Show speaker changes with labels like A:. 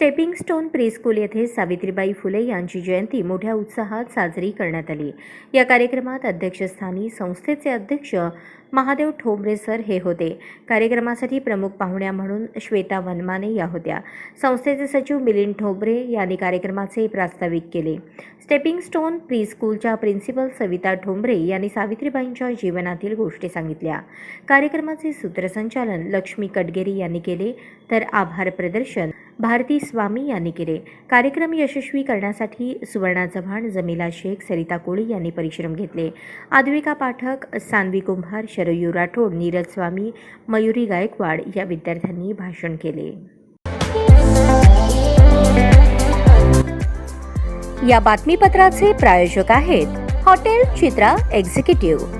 A: Stepping stone preschool येथे सावित्रीबाई फुले यांची जयंती मोठ्या उत्साहात साजरी करण्यात आली. या कार्यक्रमात अध्यक्षस्थानी संस्थेचे अध्यक्ष महादेव ठोंबरे सर हे होते. कार्यक्रमासाठी प्रमुख पाहुण्या म्हणून श्वेता वनमाने या होत्या. संस्थेचे सचिव मिलिंद ठोंबरे यांनी कार्यक्रमाचे प्रास्ताविक केले. स्टेपिंग स्टोन प्री स्कूलच्या प्रिन्सिपल सविता ठोंबरे यांनी सावित्रीबाईंच्या जीवनातील गोष्टी सांगितल्या. कार्यक्रमाचे सूत्रसंचालन लक्ष्मी कटगेरी यांनी केले. तर आभार प्रदर्शन भारती स्वामी यांनी केले. कार्यक्रम यशस्वी करण्यासाठी सुवर्णा चव्हाण जमिला शेख सरिता कोळी यांनी परिश्रम घेतले. आद्विका पाठक सान्वी कुंभार शरयू राठोड नीरज स्वामी मयुरी गायकवाड या विद्यार्थ्यांनी भाषण केले. या बातमीपत्राचे प्रायोजक आहेत हॉटेल चित्रा एक्झिक्युटिव्ह.